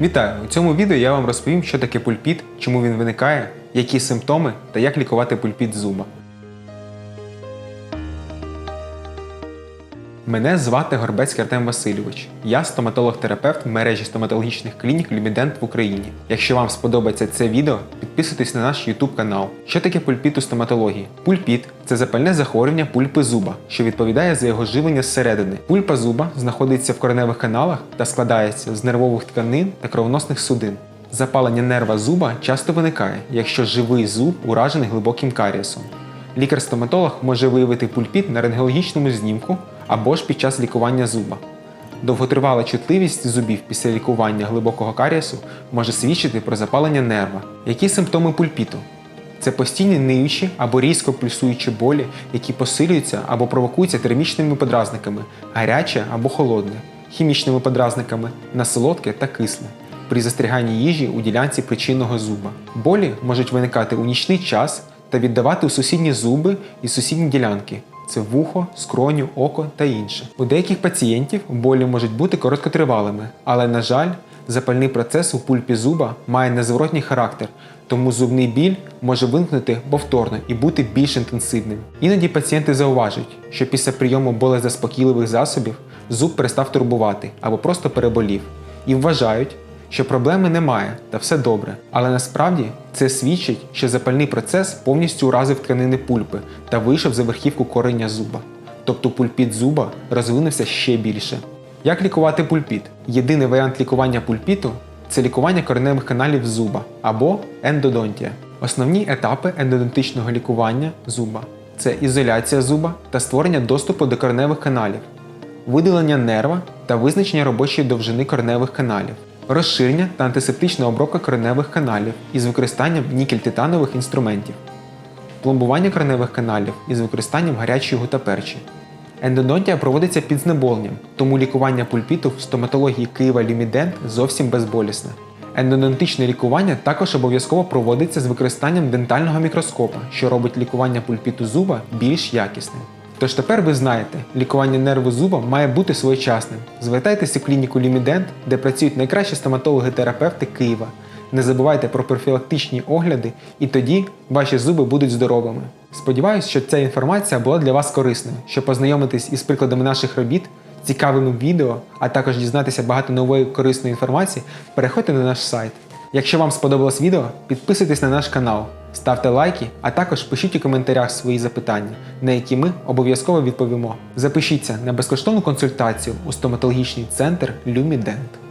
Вітаю! У цьому відео я вам розповім, що таке пульпіт, чому він виникає, які симптоми та як лікувати пульпіт зуба. Мене звати Горбецький Артем Васильович. Я стоматолог-терапевт мережі стоматологічних клінік Люмідент в Україні. Якщо вам сподобається це відео, підписуйтесь на наш YouTube канал. Що таке пульпіт у стоматології? Пульпіт це запальне захворювання пульпи зуба, що відповідає за його живлення зсередини. Пульпа зуба знаходиться в кореневих каналах та складається з нервових тканин та кровоносних судин. Запалення нерва зуба часто виникає, якщо живий зуб уражений глибоким карієсом. Лікар-стоматолог може виявити пульпіт на рентгенологічному знімку або ж під час лікування зуба. Довготривала чутливість зубів після лікування глибокого карієсу може свідчити про запалення нерва. Які симптоми пульпіту? Це постійні ниючі або різко пульсуючі болі, які посилюються або провокуються термічними подразниками гаряче або холодне, хімічними подразниками на солодке та кисле при застряганні їжі у ділянці причинного зуба. Болі можуть виникати у нічний час та віддавати у сусідні зуби і сусідні ділянки. Це вухо, скроню, око та інше. У деяких пацієнтів болі можуть бути короткотривалими, але, на жаль, запальний процес у пульпі зуба має незворотній характер, тому зубний біль може виникнути повторно і бути більш інтенсивним. Іноді пацієнти зауважують, що після прийому болезаспокійливих засобів зуб перестав турбувати або просто переболів, і вважають, що проблеми немає та все добре. Але насправді це свідчить, що запальний процес повністю уразив тканини пульпи та вийшов за верхівку корення зуба. Тобто пульпіт зуба розвинувся ще більше. Як лікувати пульпіт? Єдиний варіант лікування пульпіту це лікування кореневих каналів зуба або ендодонтія. Основні етапи ендодонтичного лікування зуба це ізоляція зуба та створення доступу до кореневих каналів, видалення нерва та визначення робочої довжини кореневих каналів, розширення та антисептична обробка кореневих каналів із використанням нікель-титанових інструментів, пломбування кореневих каналів із використанням гарячої гутаперчі. Ендодонтія проводиться під знеболенням, тому лікування пульпіту в стоматології Києва Люмідент зовсім безболісне. Ендодонтичне лікування також обов'язково проводиться з використанням дентального мікроскопа, що робить лікування пульпіту зуба більш якісним. Тож тепер ви знаєте, лікування нерву зуба має бути своєчасним. Звертайтеся в клініку Люмідент, де працюють найкращі стоматологи-терапевти Києва. Не забувайте про профілактичні огляди, і тоді ваші зуби будуть здоровими. Сподіваюсь, що ця інформація була для вас корисною, щоб познайомитись із прикладами наших робіт, цікавими відео, а також дізнатися багато нової корисної інформації, переходьте на наш сайт. Якщо вам сподобалось відео, підписуйтесь на наш канал, ставте лайки, а також пишіть у коментарях свої запитання, на які ми обов'язково відповімо. Запишіться на безкоштовну консультацію у стоматологічний центр Люмідент.